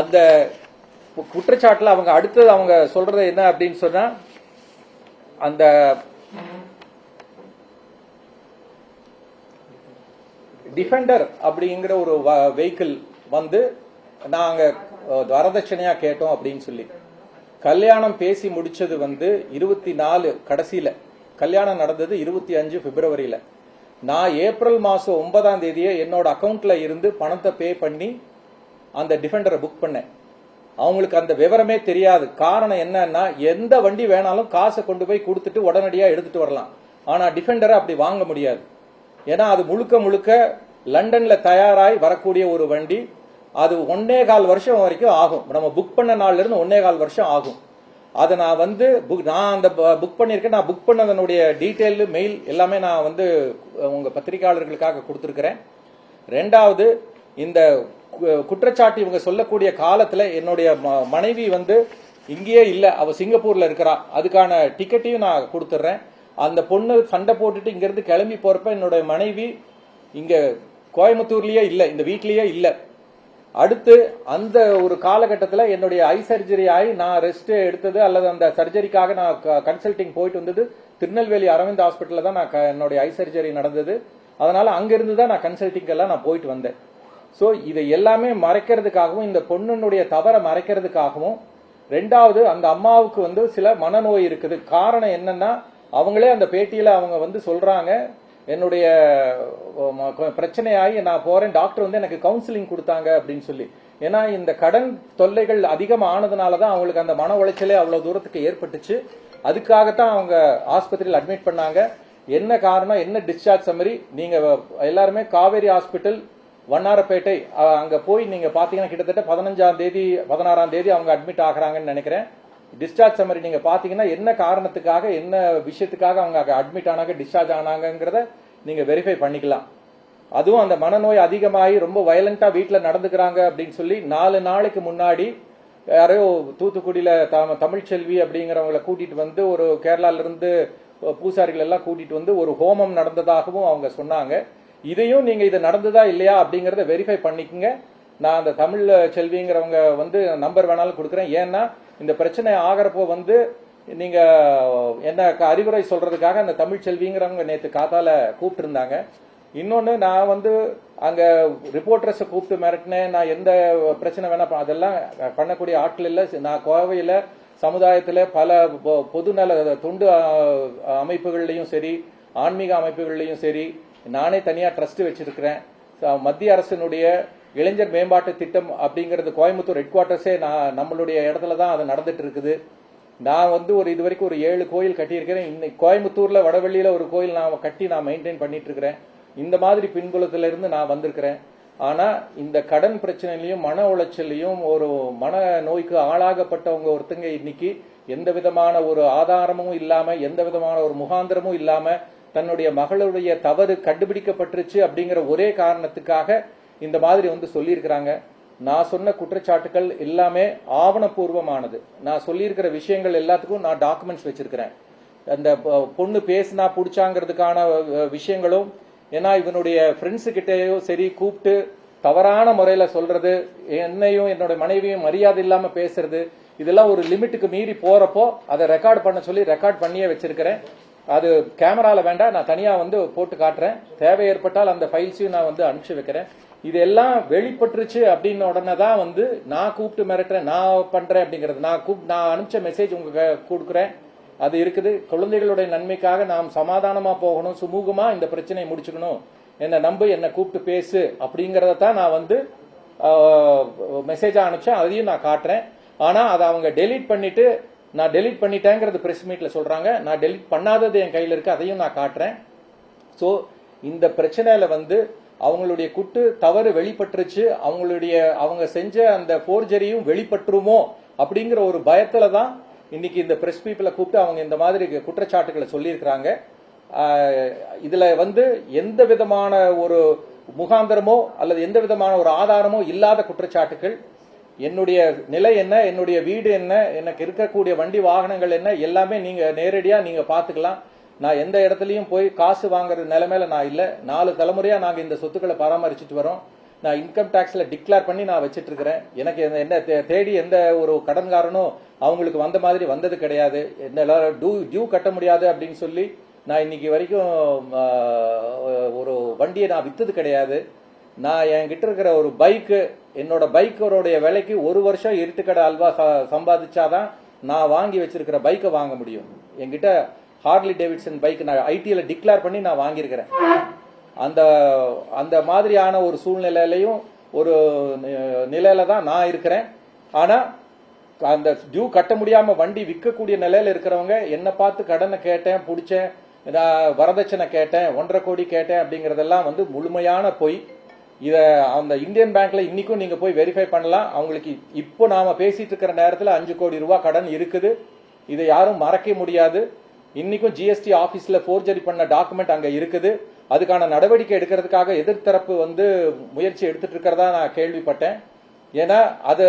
அந்த குற்றச்சாட்டில் அவங்க அடுத்தது அவங்க சொல்றது என்ன அப்படின்னு சொன்னா அந்த டிஃபெண்டர் அப்படிங்கிற ஒரு வெஹிக்கிள் வந்து நாங்க வரதட்சணையாக வரதட்சணையா கேட்டோம் அப்படின்னு சொல்லி. கல்யாணம் பேசி முடிச்சது வந்து இருபத்தி நாலு கடைசியில. கல்யாணம் நடந்தது இருபத்தி அஞ்சு பிப்ரவரியில. நான் ஏப்ரல் மாசம் ஒன்பதாம் தேதியே என்னோட அக்கவுண்ட்ல இருந்து பணத்தை பே பண்ணி அந்த டிஃபெண்டரை புக் பண்ணேன். அவங்களுக்கு அந்த விவரமே தெரியாது. காரணம் என்னன்னா எந்த வண்டி வேணாலும் காசை கொண்டு போய் கொடுத்துட்டு உடனடியாக எடுத்துட்டு வரலாம். ஆனால் டிஃபெண்டரை அப்படி வாங்க முடியாது. ஏன்னா அது முழுக்க முழுக்க லண்டன்ல தயாராய் வரக்கூடிய ஒரு வண்டி. அது ஒன்னே கால் வருஷம் வரைக்கும் ஆகும். நம்ம புக் பண்ண நாள்ல இருந்து ஒன்னே கால் வருஷம் ஆகும். அதை நான் வந்து புக் நான் அந்த புக் பண்ணியிருக்கேன். நான் புக் பண்ணதனுடைய டீட்டெயில் மெயில் எல்லாமே நான் வந்து உங்கள் பத்திரிகையாளர்களுக்காக கொடுத்துருக்குறேன். ரெண்டாவது இந்த குற்றச்சாட்டு இவங்க சொல்லக்கூடிய காலத்துல என்னுடைய ம- மனைவி வந்து இங்கேயே இல்ல. அவ சிங்கப்பூர்ல இருக்கிறா. அதுக்கான டிக்கெட்டையும் நான் கொடுத்துட்றேன் அந்த பொண்ணு சண்டை போட்டுட்டு இங்கேருந்து கிளம்பி போறப்ப என்னுடைய மனைவி இங்க கோயம்புத்தூர்லயே இல்லை. இந்த வீட்லயே இல்லை. அடுத்து அந்த ஒரு காலகட்டத்தில் என்னுடைய ஐ சர்ஜரி ஆகி நான் ரெஸ்ட் எடுத்தது அல்லது அந்த சர்ஜரிக்காக நான் கன்சல்டிங் போயிட்டு வந்தது திருநெல்வேலி அரவிந்த் ஹாஸ்பிட்டலில் தான் நான் என்னுடைய ஐ சர்ஜரி நடந்தது. அதனால அங்கிருந்து தான் நான் கன்சல்டிங் எல்லாம் நான் போயிட்டு வந்தேன். ஸோ இதை எல்லாமே மறைக்கிறதுக்காகவும் இந்த பொண்ணுனுடைய தவறை மறைக்கிறதுக்காகவும் ரெண்டாவது அந்த அம்மாவுக்கு வந்து சில மனநோய் இருக்குது. காரணம் என்னன்னா அவங்களே அந்த பேட்டியில அவங்க வந்து சொல்றாங்க என்னுடைய பிரச்சனையாகி நான் போறேன். டாக்டர் வந்து எனக்கு கவுன்சிலிங் கொடுத்தாங்க அப்படின்னு சொல்லி. ஏன்னா இந்த கடன் தொல்லைகள் அதிகம் ஆனதுனால தான் அவங்களுக்கு அந்த மன உளைச்சலே அவ்வளோ தூரத்துக்கு ஏற்பட்டுச்சு. அதுக்காகத்தான் அவங்க ஆஸ்பத்திரியில் அட்மிட் பண்ணாங்க. என்ன காரணம்? என்ன டிஸ்சார்ஜ் சம்மரி? நீங்க எல்லாருமே காவேரி ஹாஸ்பிட்டல் வண்ணாரப்பேட்டை அங்கே போய் நீங்கள் பார்த்தீங்கன்னா கிட்டத்தட்ட பதினஞ்சாம் தேதி பதினாறாம் தேதி அவங்க அட்மிட் ஆகுறாங்கன்னு நினைக்கிறேன். டிஸ்சார்ஜ் சம்மரி நீங்கள் பார்த்தீங்கன்னா என்ன காரணத்துக்காக என்ன விஷயத்துக்காக அவங்க அங்கே அட்மிட் ஆனாங்க டிஸ்சார்ஜ் ஆனாங்கங்கிறத நீங்கள் வெரிஃபை பண்ணிக்கலாம். அதுவும் அந்த மனநோய் அதிகமாகி ரொம்ப வயலண்டாக வீட்டில் நடந்துக்கிறாங்க அப்படின்னு சொல்லி நாலு நாளைக்கு முன்னாடி யாரையோ தூத்துக்குடியில் த- தமிழ்ச்செல்வி அப்படிங்கிறவங்கள கூட்டிகிட்டு வந்து ஒரு கேரளாவிலிருந்து பூசாரிகள் எல்லாம் கூட்டிகிட்டு வந்து ஒரு ஹோமம் நடந்ததாகவும் அவங்க சொன்னாங்க. இதையும் நீங்க இது நடந்ததா இல்லையா அப்படிங்கறத வெரிஃபை பண்ணிக்கங்க. நான் அந்த தமிழ் செல்விங்கிறவங்க வந்து நம்பர் வேணாலும் கொடுக்குறேன். ஏன்னா இந்த பிரச்சனை ஆகிறப்போ வந்து நீங்க என்ன க- அறிவுரை சொல்றதுக்காக அந்த தமிழ் செல்விங்கிறவங்க நேற்று காத்தால கூப்பிட்டு இருந்தாங்க இன்னொன்னு நான் வந்து அங்க ரிப்போர்ட்டர்ஸை கூப்பிட்டு மிரட்டினேன். நான் எந்த பிரச்சனை வேணா அதெல்லாம் பண்ணக்கூடிய ஆட்கள் இல்ல. நான் கோவையில சமுதாயத்துல பல பொ- பொதுநல தொண்டு அமைப்புகள்லையும் சரி ஆன்மீக அமைப்புகள்லையும் சரி நானே தனியாக ட்ரஸ்ட் வச்சிருக்கிறேன். மத்திய அரசினுடைய இளைஞர் மேம்பாட்டு திட்டம் அப்படிங்கிறது கோயம்புத்தூர் ஹெட் குவார்ட்டர்ஸே நான் நம்மளுடைய இடத்துல தான் அது நடந்துட்டு இருக்குது. நான் வந்து ஒரு இது வரைக்கும் ஒரு ஏழு கோயில் கட்டியிருக்கிறேன். இன்னைக்கு கோயம்புத்தூர்ல வடவெள்ளியில் ஒரு கோயில் நான் கட்டி நான் மெயின்டைன் பண்ணிட்டு இருக்கிறேன் இந்த மாதிரி பின்புலத்திலிருந்து நான் வந்திருக்கிறேன். ஆனா இந்த கடன் பிரச்சனையிலையும் மன உளைச்சலையும் ஒரு மன நோய்க்கு ஆளாகப்பட்டவங்க ஒருத்தங்க இன்னைக்கு எந்த விதமான ஒரு ஆதாரமும் இல்லாம எந்த விதமான ஒரு முகாந்திரமும் இல்லாமல் தன்னுடைய மகளுடைய தவறு கண்டுபிடிக்கப்பட்டுருச்சு அப்படிங்கிற ஒரே காரணத்துக்காக இந்த மாதிரி வந்து சொல்லியிருக்கிறாங்க. நான் சொன்ன குற்றச்சாட்டுகள் எல்லாமே ஆவணப்பூர்வமானது. நான் சொல்லியிருக்கிற விஷயங்கள் எல்லாத்துக்கும் நான் டாக்குமெண்ட்ஸ் வச்சிருக்கிறேன். அந்த பொண்ணு பேசினா பிடிச்சாங்கிறதுக்கான விஷயங்களும் ஏன்னா இவனுடைய ஃப்ரெண்ட்ஸு கிட்டேயோ சரி கூப்பிட்டு தவறான முறையில் சொல்றது என்னையும் என்னோட மனைவியும் மரியாதை இல்லாமல் பேசுறது இதெல்லாம் ஒரு லிமிட்டுக்கு மீறி போறப்போ அதை ரெக்கார்ட் பண்ண சொல்லி ரெக்கார்ட் பண்ணியே வச்சிருக்கிறேன். அது கேமராவில் வேண்டாம் நான் தனியாக வந்து போட்டு காட்டுறேன். தேவை ஏற்பட்டால் அந்த ஃபைல்ஸையும் நான் வந்து அனுப்பிச்சு வைக்கிறேன். இதெல்லாம் வெளிப்பட்டுருச்சு அப்படின்னு உடனே தான் வந்து நான் கூப்பிட்டு மிரட்டுறேன். நான் பண்ணுறேன் அப்படிங்கிறது. நான் கூப் நான் அனுப்பிச்ச மெசேஜ் உங்களுக்கு கொடுக்குறேன். அது இருக்குது. குழந்தைகளுடைய நன்மைக்காக நாம் சமாதானமாக போகணும். சுமூகமாக இந்த பிரச்சனையை முடிச்சுக்கணும். என்னை நம்பு என்னை கூப்பிட்டு பேசு அப்படிங்கிறத தான் நான் வந்து மெசேஜாக அனுப்பிச்சேன். அதையும் நான் காட்டுறேன். ஆனால் அதை அவங்க டெலீட் பண்ணிவிட்டு நான் டெலிட் பண்ணிட்டேங்கிறது ப்ரெஸ் மீட்டில் சொல்கிறாங்க நான் டெலிட் பண்ணாதது என் கையில் இருக்குது அதையும் நான் காட்டுறேன். ஸோ இந்த பிரச்சனையில் வந்து அவங்களுடைய குட்டு தவறு வெளிப்பட்டுருச்சு. அவங்களுடைய அவங்க செஞ்ச அந்த ஃபோர்ஜரியும் வெளிப்பட்டுருமோ அப்படிங்கிற ஒரு பயத்தில் தான் இன்னைக்கு இந்த பிரஸ் பீப்பிளை கூப்பிட்டு அவங்க இந்த மாதிரி குற்றச்சாட்டுகளை சொல்லியிருக்கிறாங்க. இதில் வந்து எந்த விதமான ஒரு முகாந்திரமோ அல்லது எந்த விதமான ஒரு ஆதாரமோ இல்லாத குற்றச்சாட்டுகள் என்னுடைய நிலை என்ன என்னுடைய வீடு என்ன எனக்கு இருக்கக்கூடிய வண்டி வாகனங்கள் என்ன எல்லாமே நீங்க நேரடியா நீங்க பாத்துக்கலாம் நான் எந்த இடத்துலயும் போய் காசு வாங்குற நிலைமையில நான் இல்ல. நாலு தலைமுறையா நாங்க இந்த சொத்துக்களை பராமரிச்சுட்டு வரோம். நான் இன்கம் டேக்ஸில் டிக்ளேர் பண்ணி நான் வச்சிட்டு இருக்கிறேன் எனக்கு எந்த- என்ன தே- தேடி எந்த ஒரு கடன்காரனும் அவங்களுக்கு வந்த மாதிரி வந்தது கிடையாது. என்ன டியூ டியூ கட்ட முடியாது அப்படின்னு சொல்லி நான் இன்னைக்கு வரைக்கும் ஒரு வண்டியை நான் வித்தது கிடையாது. நான் என்கிட்ட இருக்கிற ஒரு பைக்கு என்னோட பைக்கரோடைய விலைக்கு ஒரு வருஷம் இருட்டுக்கடை அல்வா சம்பாதிச்சாதான் நான் வாங்கி வச்சிருக்கிற பைக்கை வாங்க முடியும். என்கிட்ட ஹார்லி டேவிட்சன் பைக் நான் ஐடியில் டிக்ளேர் பண்ணி நான் வாங்கியிருக்கிறேன். அந்த அந்த மாதிரியான ஒரு சூழ்நிலையிலையும் ஒரு நிலையில தான் நான் இருக்கிறேன். ஆனால் அந்த டியூ கட்ட முடியாமல் வண்டி விற்கக்கூடிய நிலையில் இருக்கிறவங்க என்னை பார்த்து கடனை கேட்டேன் பிடிச்சேன் வரதட்சணை கேட்டேன் ஒன்றரை கோடி கேட்டேன் அப்படிங்கறதெல்லாம் வந்து முழுமையான பொய். இதை அந்த இந்தியன் பேங்க்ல இன்னைக்கும் நீங்க போய் வெரிஃபை பண்ணலாம். அவங்களுக்கு இப்போ நாம பேசிட்டு இருக்கிற நேரத்தில் அஞ்சு கோடி ரூபாய் கடன் இருக்குது. இதை யாரும் மறக்க முடியாது. இன்னைக்கும் ஜிஎஸ்டி ஆபீஸ்ல ஃபோர்ஜரி பண்ண டாக்குமெண்ட் அங்க இருக்குது. அதுக்கான நடவடிக்கை எடுக்கிறதுக்காக எதிர்த்தரப்பு வந்து முயற்சி எடுத்துட்டு இருக்கிறதா நான் கேள்விப்பட்டேன். ஏன்னா அது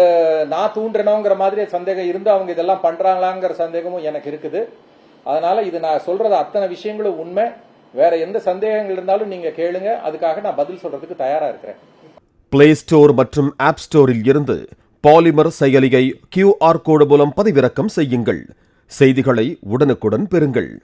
நான் தூண்டுறனோங்கிற மாதிரி சந்தேகம் இருந்து அவங்க இதெல்லாம் பண்றாங்களாங்கிற சந்தேகமும் எனக்கு இருக்குது. அதனால இது நான் சொல்றது அத்தனை விஷயங்களும் உண்மை. வேற எந்த சந்தேகங்கள் இருந்தாலும் நீங்க கேளுங்க. அதுக்காக நான் பதில் சொல்றதுக்கு தயாரா இருக்கிறேன். பிளே ஸ்டோர் மற்றும் ஆப் ஸ்டோரில் இருந்து பாலிமர் செயலியை கியூஆர் கோடு மூலம் பதிவிறக்கம் செய்யுங்கள். செய்திகளை உடனுக்குடன் பெறுங்கள்.